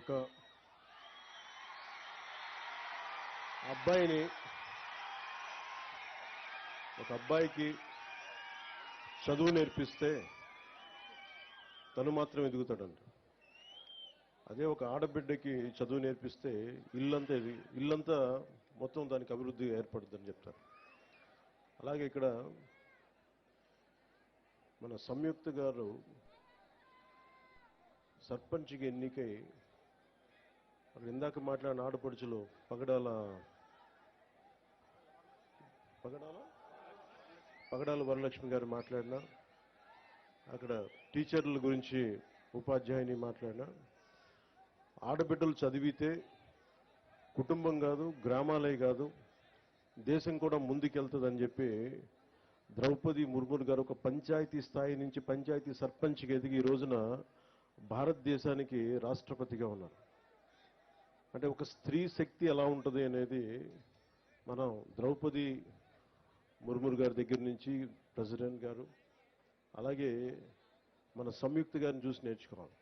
ఒక అబ్బాయిని ఒక అబ్బాయికి చదువు నేర్పిస్తే తను మాత్రం ఎదుగుతాడంట. అదే ఒక ఆడబిడ్డకి చదువు నేర్పిస్తే ఇల్లంతా ఇల్లంతా మొత్తం దానికి అభివృద్ధి ఏర్పడుతుందని చెప్తారు. అలాగే ఇక్కడ మన సంయుక్త గారు సర్పంచ్కి ఎన్నికై అక్కడ ఇందాక మాట్లాడిన ఆడపడుచులు పగడాల పగడాల? పగడాల వరలక్ష్మి గారు మాట్లాడినా అక్కడ టీచర్ల గురించి ఉపాధ్యాయుని మాట్లాడినా ఆడబిడ్డలు చదివితే కుటుంబం కాదు గ్రామాలే కాదు దేశం కూడా ముందుకెళ్తుందని చెప్పి ద్రౌపది ముర్ముర్ గారు ఒక పంచాయతీ స్థాయి నుంచి పంచాయతీ సర్పంచ్కి ఎదిగి ఈ రోజున భారతదేశానికి రాష్ట్రపతిగా ఉన్నారు. అంటే ఒక స్త్రీ శక్తి ఎలా ఉంటుంది అనేది మనం ద్రౌపది ముర్ముర్ గారి దగ్గర నుంచి ప్రెసిడెంట్ గారు అలాగే మన సంయుక్త గారిని చూసి నేర్చుకోవాలి.